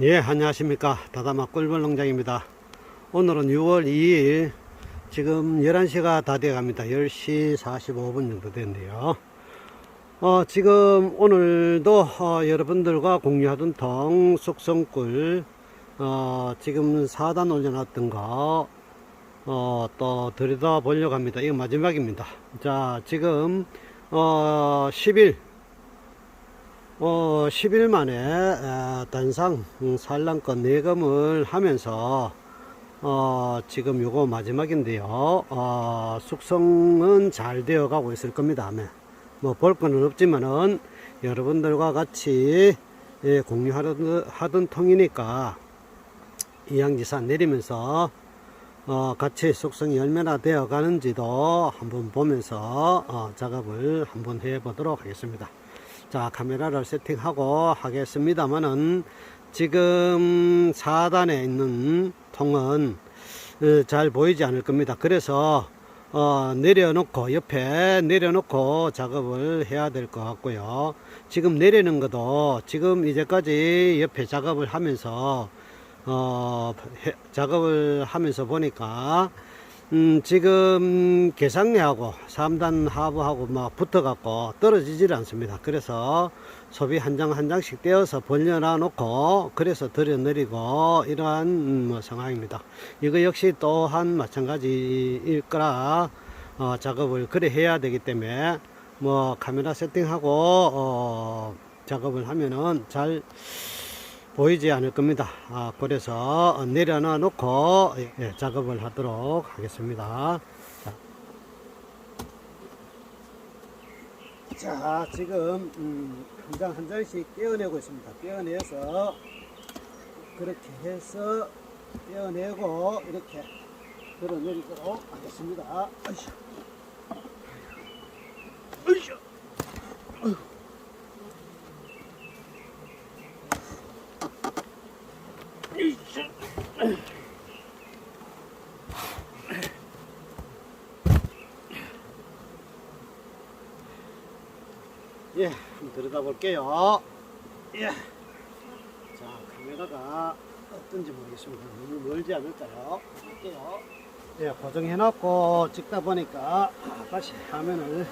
예, 안녕하십니까. 다다마 꿀벌 농장입니다. 오늘은 6월 2일, 지금 11시가 다 되어 갑니다. 10시 45분 정도 됐네요. 어, 지금 오늘도 어, 여러분들과 공유하던 통 숙성꿀, 어, 지금 4단 올려놨던 거, 어, 또 들여다 보려고 합니다. 이거 마지막입니다. 자, 지금, 어, 10일, 어, 10일 만에 에, 단상 음, 산란권 내검을 하면서 어, 지금 요거 마지막인데요. 어, 숙성은 잘 되어 가고 있을 겁니다. 뭐 볼 거는 없지만은 여러분들과 같이 예, 공유하던 하던 통이니까 이양지산 내리면서 어, 같이 숙성이 얼마나 되어 가는지도 한번 보면서 어, 작업을 한번 해 보도록 하겠습니다. 자, 카메라를 세팅하고 하겠습니다만은 지금 4단에 있는 통은 어, 잘 보이지 않을 겁니다. 그래서 어, 내려놓고 옆에 내려놓고 작업을 해야 될 것 같고요. 지금 내리는 것도 지금 이제까지 옆에 작업을 하면서 어, 해- 작업을 하면서 보니까 음, 지금 계상내하고 3단 하부하고 막 붙어갖고 떨어지질 않습니다. 그래서 소비 한 장 한 장씩 떼어서 벌려놔 놓고 그래서 들여내리고 이러한 음, 뭐 상황입니다. 이거 역시 또한 마찬가지일 거라 어, 작업을 그래 해야 되기 때문에 뭐 카메라 세팅하고 어, 작업을 하면은 잘 보이지 않을 겁니다. 아, 그래서 어, 내려놔 놓고 예, 작업을 하도록 하겠습니다. 자, 자, 지금 음, 한장 한 장씩 떼어내고 있습니다. 떼어내서 그렇게 해서 떼어내고 이렇게 들어내리도록 하겠습니다. 아이씨. 아이씨. 예, 한번 들여다 볼게요. 예. 자, 카메라가 어떤지 모르겠습니다. 너무 멀지 않을까요? 볼게요. 예, 고정해놓고 찍다 보니까 다시 화면을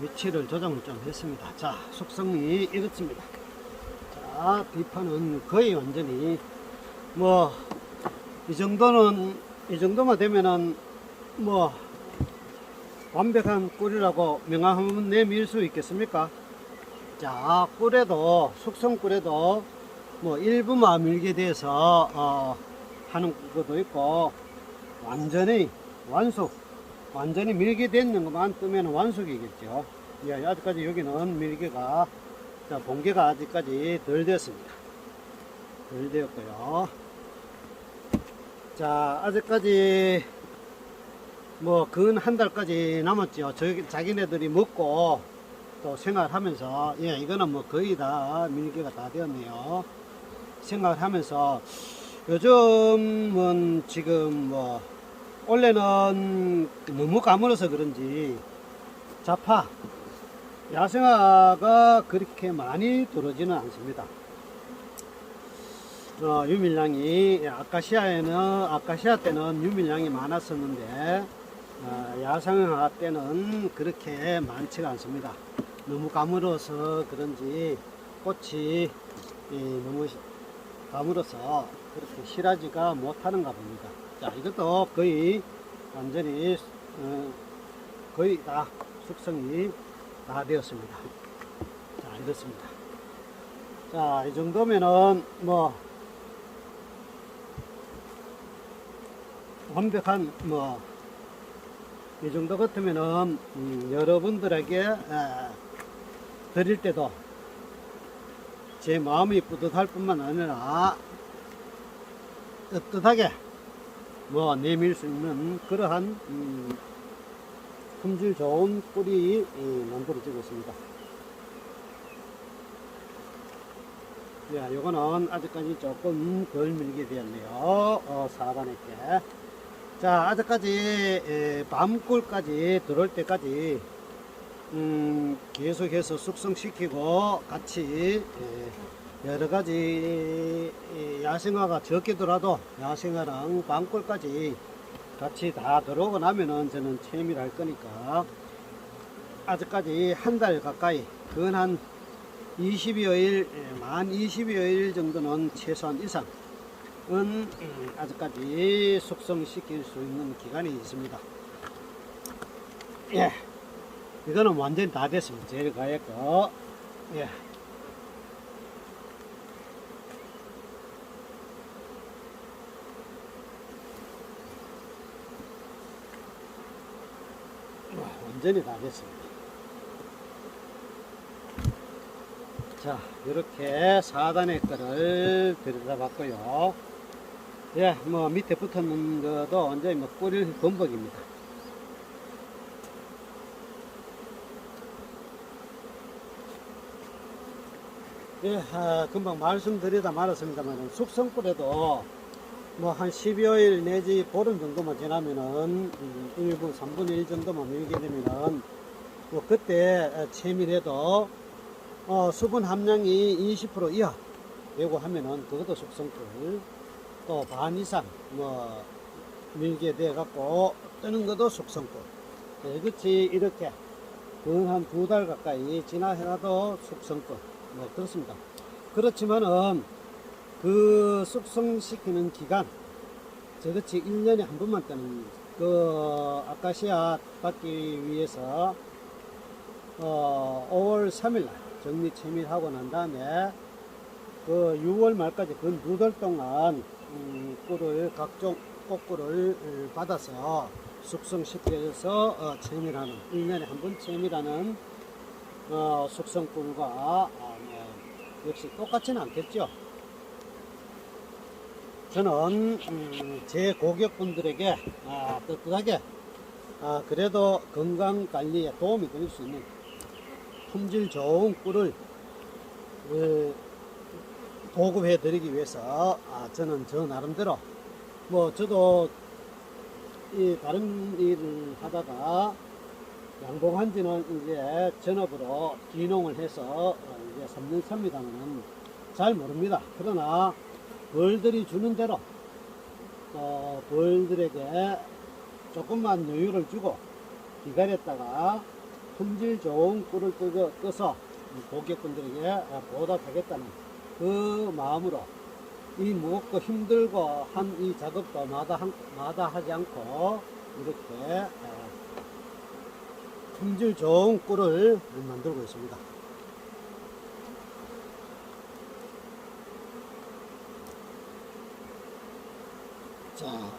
위치를 조정을 좀 했습니다. 자, 속성이 이렇습니다. 자, 뒷판은 거의 완전히 뭐 이 정도는 이 정도만 되면은 뭐 완벽한 꿀이라고 명함은 내밀 수 있겠습니까? 자, 꿀에도, 숙성 꿀에도 뭐 일부만 밀게 돼서, 어, 하는 것도 있고, 완전히 완숙, 완전히 밀게 됐는 것만 뜨면 완숙이겠죠. 예, 아직까지 여기는 밀개가, 자, 봉개가 아직까지 덜 됐습니다. 덜 되었고요. 자, 아직까지 뭐, 근 한 달까지 남았죠. 저, 자기네들이 먹고 또 생활하면서, 예, 이거는 뭐 거의 다 밀개가 다 되었네요. 생활하면서 요즘은 지금 뭐, 원래는 너무 가물어서 그런지 자파, 야생화가 그렇게 많이 들어오지는 않습니다. 어, 유밀량이 아카시아에는 아카시아 때는 유밀량이 많았었는데 어, 야생화 때는 그렇게 많지가 않습니다. 너무 가물어서 그런지 꽃이 이, 너무 시- 가물어서 그렇게 실하지가 못하는가 봅니다. 자 이것도 거의 완전히 어, 거의 다 숙성이 다 되었습니다. 자 이렇습니다. 자 이 정도면은 뭐 완벽한 뭐 이 정도 같으면은 음, 여러분들에게 에, 드릴 때도 제 마음이 뿌듯할 뿐만 아니라 떳떳하게 뭐 내밀 수 있는 그러한 음, 품질 좋은 꿀이 이, 만들어지고 있습니다. 야, 요거는 아직까지 조금 덜 밀게 되었네요. 어, 4단에게. 자, 아직까지 에, 밤꿀까지 들어올 때까지 음, 계속해서 숙성시키고 같이 에, 여러 가지 이 야생화가 적게더라도 야생화랑 방골까지 같이 다 들어오고 나면은 저는 체밀할 거니까 아직까지 한 달 가까이 근 한 20여일, 만 20여일 정도는 최소한 이상은 음, 아직까지 숙성시킬 수 있는 기간이 있습니다. 예. 이거는 완전히 다 됐습니다. 제일 가에 거. 예. 와, 완전히 다 됐습니다. 자, 이렇게 4단의 거를 들여다봤고요. 예, 뭐 밑에 붙었는 것도 완전히 뭐 뿌릴 범벅입니다. 예, 아, 금방 말씀드리다 말았습니다만 숙성꿀에도 뭐 한 12일 내지 보름 정도만 지나면은 음, 1분, 3분의 1 정도만 밀게 되면은 뭐 그때 채밀해도 어, 수분 함량이 20% 이하 되고 하면은 그것도 숙성꿀 또반 이상 뭐 밀게 돼 갖고 뜨는 것도 숙성꿀 네, 그렇지 이렇게 한두 달 가까이 지나해놔도 숙성꿀 뭐 그렇습니다. 그렇지만은 그 숙성시키는 기간 저같이 1년에 한 번만 뜨는 그 아카시아 받기 위해서 어 5월 3일 날 정리 채밀하고 난 다음에 그 6월 말까지 그 두 달 동안 음, 꿀을 각종 꽃꿀을 받아서 숙성시켜서 어, 채밀하는 1년에 한 번 채밀하는 어, 숙성꿀과 아, 뭐, 역시 똑같지는 않겠죠. 저는 음, 제 고객분들에게 아, 떳떳하게 아, 그래도 건강 관리에 도움이 될 수 있는 품질 좋은 꿀을 어, 보급해 드리기 위해서 아, 저는 저 나름대로 뭐 저도 이 다른 일을 하다가 양봉한 지는 이제 전업으로 귀농을 해서 어, 이제 3년 삽니다만은 잘 모릅니다. 그러나 벌들이 주는 대로 어, 벌들에게 조금만 여유를 주고 기다렸다가 품질 좋은 꿀을 떠서 고객분들에게 보답하겠다는 그 마음으로 이 무겁고 힘들고 한 이 작업도 마다, 한- 마다 하지 않고 이렇게 어, 품질 좋은 꿀을 만들고 있습니다. 자,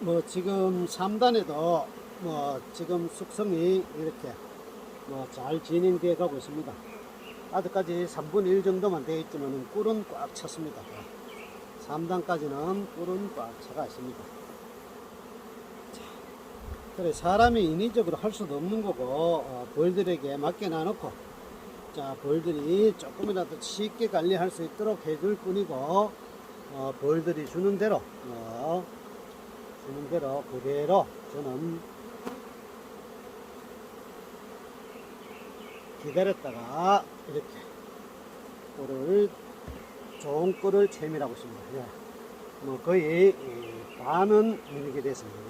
뭐 지금 3단에도 뭐 지금 숙성이 이렇게 뭐 잘 진행되어 가고 있습니다. 아직까지 3분의 1 정도만 되어 있지만 꿀은 꽉 찼습니다. 3단까지는 꿀은 꽉 차가 있습니다. 자, 그래 사람이 인위적으로 할 수도 없는 거고 어, 벌들에게 맡겨 놔놓고 자 벌들이 조금이라도 쉽게 관리할 수 있도록 해줄 뿐이고 어, 벌들이 주는 대로 어, 주는 대로 그대로 저는 기다렸다가 이렇게 꿀을 좋은 꿀을 채밀하고 있습니다. 예. 뭐 거의 이, 반은 밀게 됐습니다.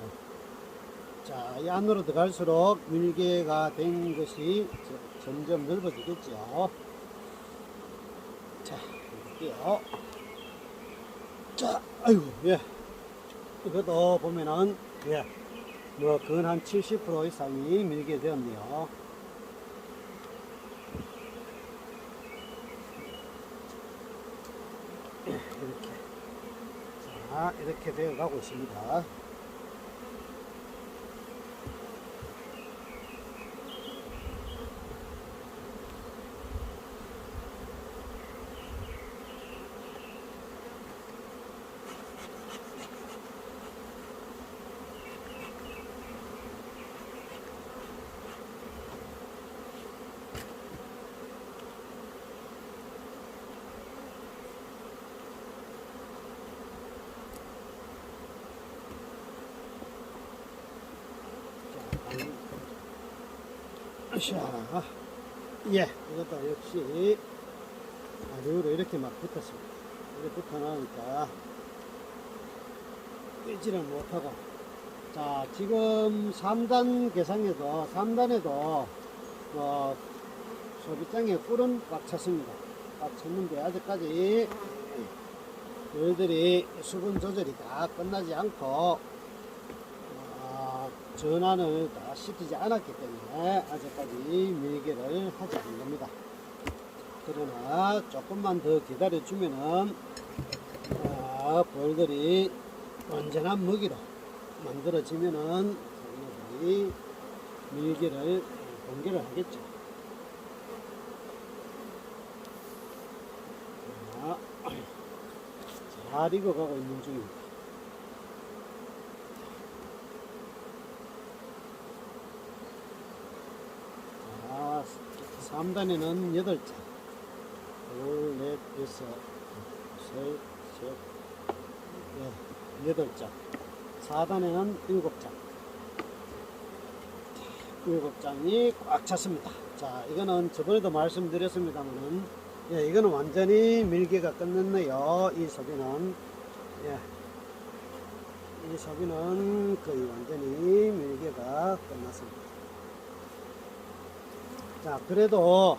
자, 이 안으로 들어갈수록 밀개가 된 것이 저- 점점 넓어지겠죠. 자, 볼게요. 자, 아이고, 예. 이것도 보면은, 예. 뭐, 근한70% 이상이 밀게 되었네요. 예, 이렇게. 자, 이렇게 되어 가고 있습니다. 자, 예, 이것도 역시 아래로 이렇게 막 붙었습니다. 이렇게 붙어 나오니까 끄지를 못하고 자 지금 3단 개상에도 3단에도 어, 소비장에 꿀은 꽉 찼습니다. 꽉 찼는데 아직까지 열들이 수분 조절이 다 끝나지 않고 어, 전환을 다 시키지 않았기 때문에 아직까지 밀개를 하지 않는 겁니다. 그러나 조금만 더 기다려 주면은 아, 벌들이 언제나 먹이로 만들어지면은 자기네들이 밀개를 공개를 하겠죠. 자, 잘 익어가고 있는 중입니다. 자, 3단에는 8장. 둘, 넷, 여섯, 셋, 셋, 네, 여덟 장. 4단에는 일곱 장. 일곱 장이 꽉 찼습니다. 자, 이거는 저번에도 말씀드렸습니다만은, 예, 이거는 완전히 밀개가 끝났네요. 이 소비는. 예. 이 소비는 거의 완전히 밀개가 끝났습니다. 자, 그래도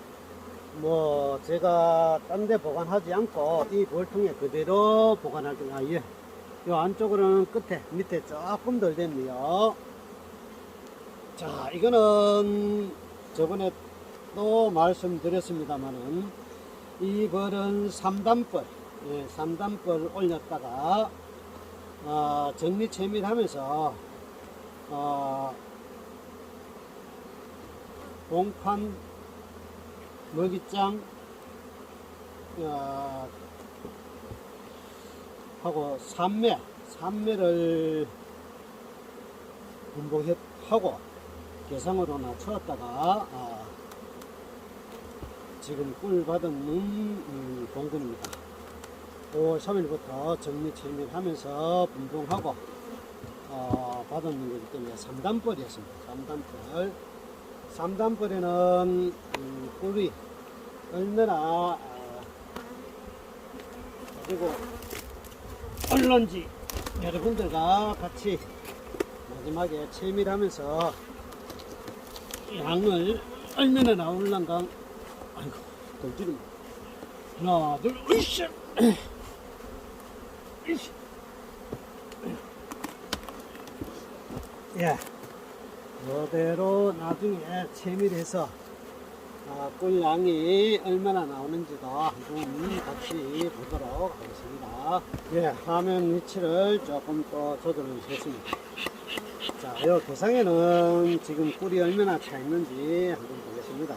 뭐 제가 딴 데 보관하지 않고 이 볼통에 그대로 보관할 거예요. 아, 예. 요 안쪽으로는 끝에 밑에 조금 덜 됐네요. 자, 이거는 저번에 또 말씀드렸습니다만은 이 벌은 3단벌, 예, 3단벌 올렸다가 어, 정리 채밀하면서 어, 봉판 먹이장 어, 하고 삼매 삼매를 분봉하고 개상으로 낮추었다가 아, 지금 꿀 받은 음, 공군입니다. 5월 3일부터 정리 채밀하면서 분봉하고 어, 받은 거기 때문에 3단벌이었습니다. 3단벌 3단벌에는 음, 꿀이 얼마나 아, 그리고 얼런지 여러분들과 같이 마지막에 채밀하면서 양을 얼마나 나올란가. 아이고 돌지름 하나 둘 으쌰. 으쌰. 예. 그대로 나중에 채밀해서 아, 꿀양이 얼마나 나오는지도 한번 같이 보도록 하겠습니다. 예, 화면 위치를 조금 또 조절을 했습니다. 자, 이 개상에는 지금 꿀이 얼마나 차 있는지 한번 보겠습니다.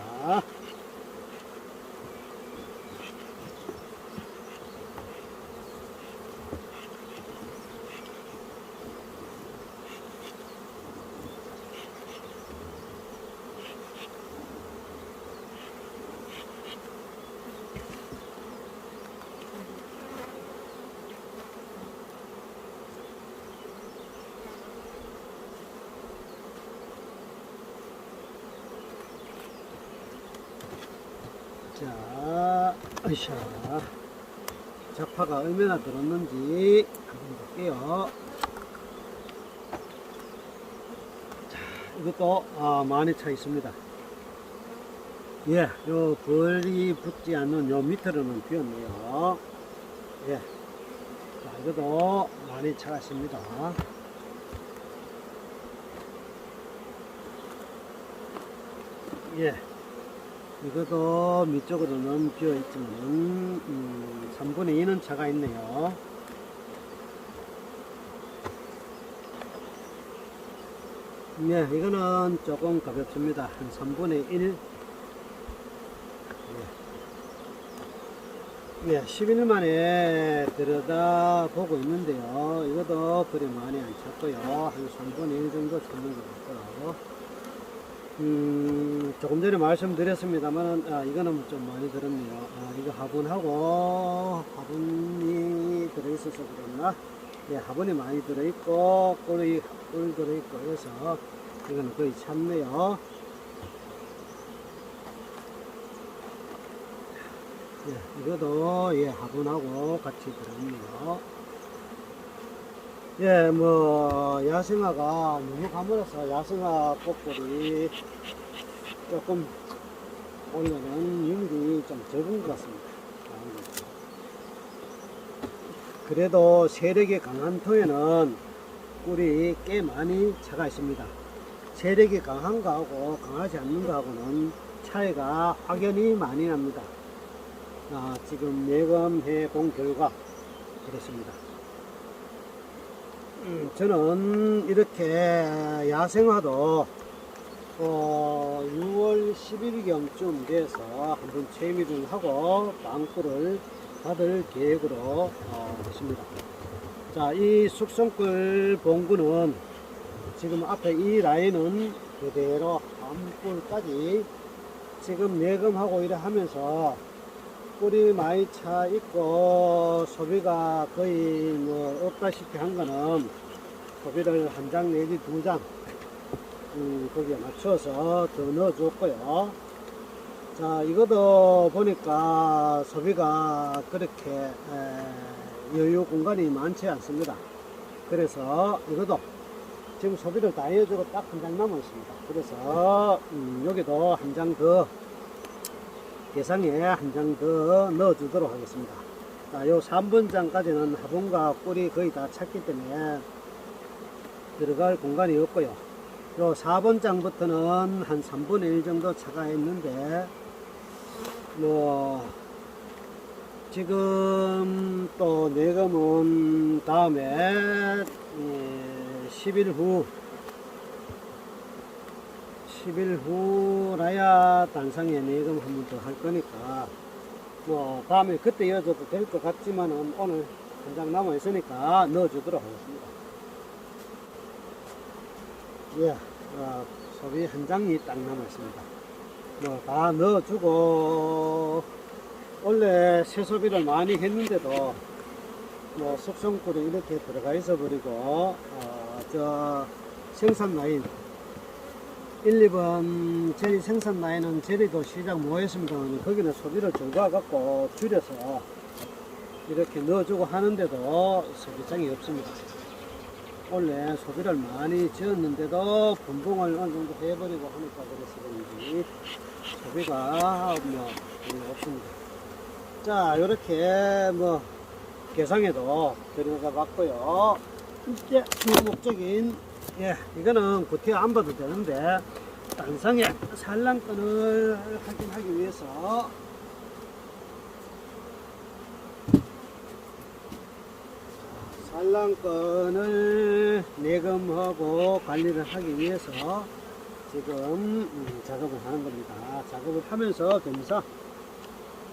자, 으쌰. 적파가 얼마나 들었는지 한번 볼게요. 자, 이것도 아, 많이 차 있습니다. 예, 요 벌이 붙지 않는 요 밑으로는 비었네요. 예. 자, 이것도 많이 차갔습니다. 예. 이것도 밑쪽으로는 비어 있지만 음, 3분의 2는 차가 있네요. 네, 이거는 조금 가볍습니다. 한 3분의 1. 예, 예 10일 만에 들여다 보고 있는데요. 이것도 그리 많이 안 찼고요. 한 3분의 1 정도 찾는 것 같고요. 음, 조금 전에 말씀드렸습니다만, 아, 이거는 좀 많이 들었네요. 아, 이거 화분하고, 화분이 들어있어서 그랬나? 예, 화분이 많이 들어있고, 꿀이, 꿀 들어있고, 그래서 이거는 거의 찼네요. 예, 이것도 예, 화분하고 같이 들어갑니다. 예, 뭐 야생화가 너무 가물어서 야생화 꽃들이 조금 올해는 윤기 좀 적은 것 같습니다. 그래도 세력이 강한 토에는 꿀이 꽤 많이 차가 있습니다. 세력이 강한 거하고 강하지 않는 거하고는 차이가 확연히 많이 납니다. 아, 지금 예검해 본 결과 그렇습니다. 음, 저는 이렇게 야생화도 어, 6월 10일경쯤 돼서 한번 채미를 하고 빵꿀을 받을 계획으로 어, 있습니다. 자, 이 숙성꿀 봉구는 지금 앞에 이 라인은 그대로 밤꿀까지 지금 예금하고 이래 하면서 꿀이 많이 차 있고 소비가 거의 뭐 없다시피 한 거는 소비를 한 장 내지 두장 음, 거기에 맞춰서 더 넣어줬고요. 자, 이것도 보니까 소비가 그렇게 에, 여유 공간이 많지 않습니다. 그래서 이것도 지금 소비를 다 해주고 딱 한 장 남아 있습니다. 그래서 음, 여기도 한 장 더 예상에 한 장 더 넣어주도록 하겠습니다. 자, 요 3번 장까지는 화분과 꿀이 거의 다 찼기 때문에 들어갈 공간이 없고요. 요 4번 장부터는 한 3분의 1 정도 차가 있는데, 뭐, 지금 또 내검은 다음에, 예, 10일 후, 10일 후라야 단상에 내검 한번 더 할 거니까, 뭐, 다음에 그때 이어져도 될 것 같지만은 오늘 한 장 남아 있으니까 넣어주도록 하겠습니다. 예, 어, 소비 한 장이 딱 남아 있습니다. 뭐 다 넣어주고 원래 새소비를 많이 했는데도 뭐 숙성꿀이 이렇게 들어가 있어 버리고 어, 저 생산 라인 1, 2번 제리 생산 라인은 제리도 시작 못 했습니다만 거기는 소비를 줄과 갖고 줄여서 이렇게 넣어주고 하는데도 소비장이 없습니다. 원래 소비를 많이 지었는데도 분봉을 어느 정도 해버리고 하니까 그래서 그런지 소비가 뭐 없습니다. 자, 이렇게 뭐 개상에도 들어가 봤고요. 이제 주목적인 예, 이거는 구태 안 봐도 되는데 단상에 산란권을 확인하기 위해서 산란권을 내검하고 관리를 하기 위해서 지금 음, 작업을 하는 겁니다. 작업을 하면서 겸사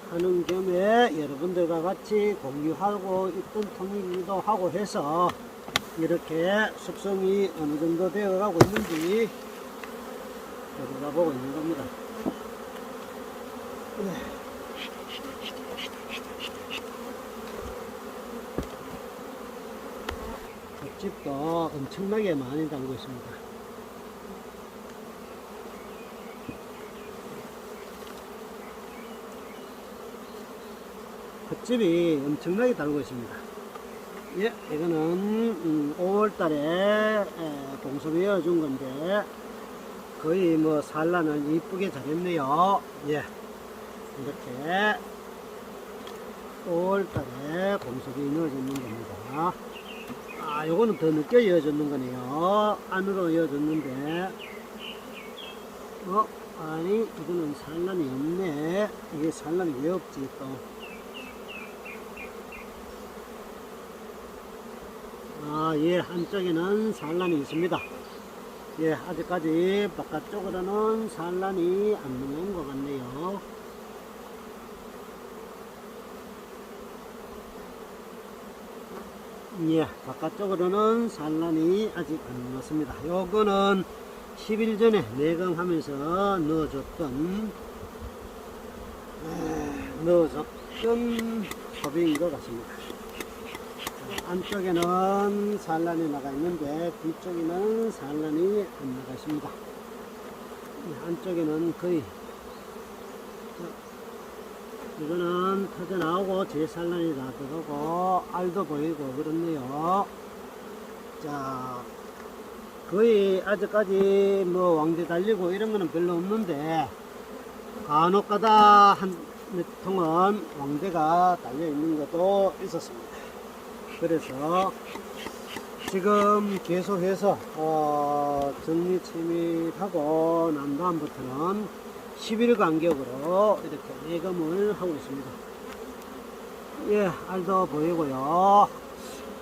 하는 겸에 여러분들과 같이 공유하고 있던 통일도 하고 해서 이렇게 숙성이 어느 정도 되어 가고 있는지 들어가 보고 있는 겁니다. 네. 흙집도 엄청나게 많이 담고 있습니다. 흙집이 엄청나게 달고 있습니다. 예, 이거는 음, 5월달에 동소매어 준 건데 거의 뭐 산란을 이쁘게 잘했네요. 예, 이렇게 5월달에 공속이 넣어주는 겁니다. 아, 요거는 더 늦게 이어졌는 거네요. 안으로 이어졌는데, 어, 아니, 이거는 산란이 없네. 이게 산란이 왜 없지, 또. 아, 예, 한쪽에는 산란이 있습니다. 예, 아직까지 바깥쪽으로는 산란이 안 넘어온 것 같네요. 예, 바깥쪽으로는 산란이 아직 안 넘었습니다. 요거는 10일 전에 내강하면서 넣어줬던 에, 넣어줬던 소비인 것 같습니다. 자, 안쪽에는 산란이 나가 있는데 뒤쪽에는 산란이 안 나가 있습니다. 예, 안쪽에는 거의 이거는 터져 나오고 제산란이 다 들어가고 알도 보이고 그렇네요. 자, 거의 아직까지 뭐 왕대 달리고 이런 거는 별로 없는데 간혹 가다 한 몇 통은 왕대가 달려 있는 것도 있었습니다. 그래서 지금 계속해서 어, 정리 채밀하고 난 다음부터는 10일 간격으로 이렇게 예금을 하고 있습니다. 예, 알도 보이고요.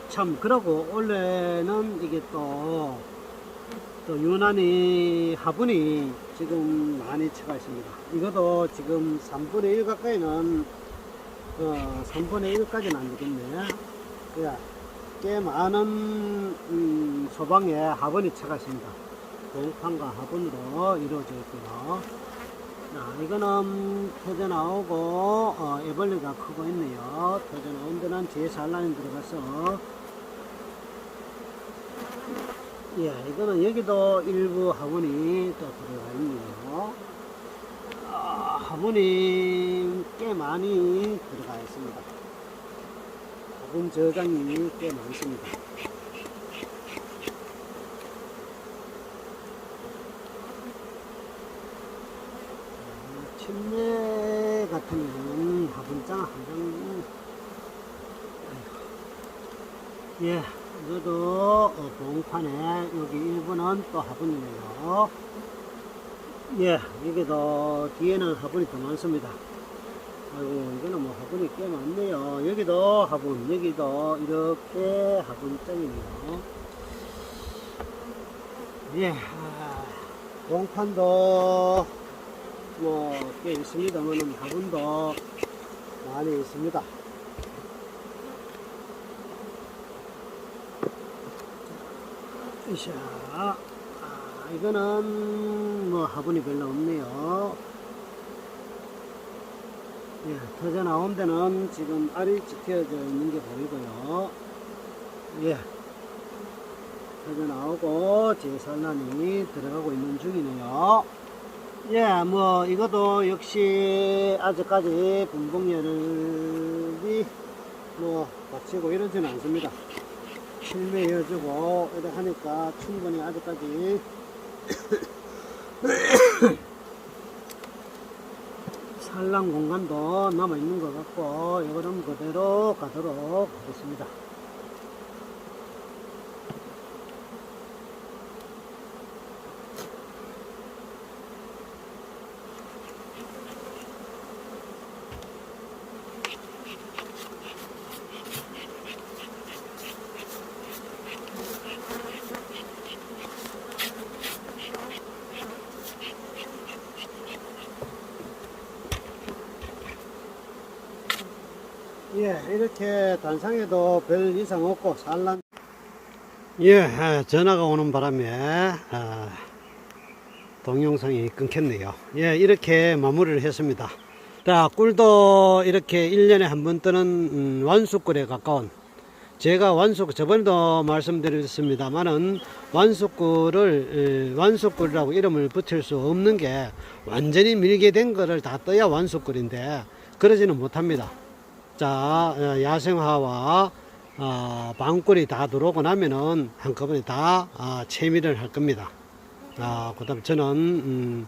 참, 그러고 원래는 이게 또, 또 유난히 화분이 지금 많이 쳐가 있습니다. 이것도 지금 3분의 1 가까이는, 어, 3분의 1까지는 안 되겠네. 예, 꽤 많은, 음, 소방에 화분이 쳐가 있습니다. 공판과 화분으로 이루어져 있고요. 자, 이거는 터져 나오고, 어, 애벌레가 크고 있네요. 터져 나온 데는 제산란이 들어가서, 예, 이거는 여기도 일부 화분이 또 들어가 있네요. 아, 화분이 꽤 많이 들어가 있습니다. 화분 저장이 꽤 많습니다. 침대 같은 경우는 화분장 한 장, 예, 이것도 어, 봉판에 여기 일부는 또 화분이네요. 예, 여기도 뒤에는 화분이 더 많습니다. 아이고, 이거는 뭐 화분이 꽤 많네요. 여기도 화분, 여기도 이렇게 화분장이네요. 예, 아, 봉판도 뭐 꽤 있습니다만 화분도 많이 있습니다. 이샤, 아, 이거는 뭐 화분이 별로 없네요. 예, 터져 나온 데는 지금 알이 지켜져 있는 게 보이고요. 예, 터져 나오고 제산란이 들어가고 있는 중이네요. 예, 뭐 이것도 역시 아직까지 분봉열이 뭐 닥치고 이러지는 않습니다. 실매여주고 이렇게 하니까 충분히 아직까지 산란 공간도 남아 있는 것 같고 이거는 그대로 가도록 하겠습니다. 예, 이렇게 단상에도 별 이상 없고 산란. 예, 아, 전화가 오는 바람에 아, 동영상이 끊겼네요. 예, 이렇게 마무리를 했습니다. 자, 꿀도 이렇게 1년에 한 번 뜨는 음, 완수꿀에 가까운 제가 완숙 저번에도 말씀드렸습니다만은 완숙꿀을 에, 완숙꿀이라고 이름을 붙일 수 없는 게 완전히 밀게 된 거를 다 떠야 완숙꿀인데 그러지는 못합니다. 자, 어, 야생화와 어, 방꿀이 다 들어오고 나면은 한꺼번에 다 아, 채미를 할 겁니다. 아, 그 다음 저는, 음,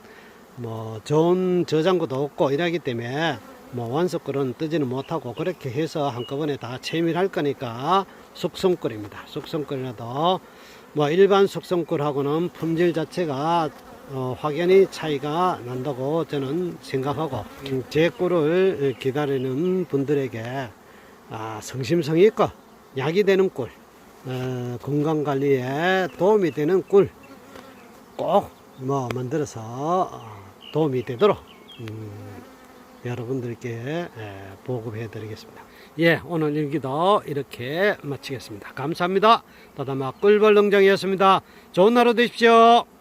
뭐, 좋은 저장고도 없고 이러기 때문에 뭐 완숙꿀은 뜨지는 못하고 그렇게 해서 한꺼번에 다 채밀할 거니까 숙성꿀입니다. 숙성꿀이라도 뭐 일반 숙성꿀하고는 품질 자체가 어, 확연히 차이가 난다고 저는 생각하고 음, 제 꿀을 기다리는 분들에게 아, 성심성의 있고 약이 되는 꿀 어, 건강관리에 도움이 되는 꿀 꼭 뭐 만들어서 어, 도움이 되도록 음, 여러분들께 에, 보급해 드리겠습니다. 예, 오늘 일기도 이렇게 마치겠습니다. 감사합니다. 다다마 꿀벌 농장이었습니다. 좋은 하루 되십시오.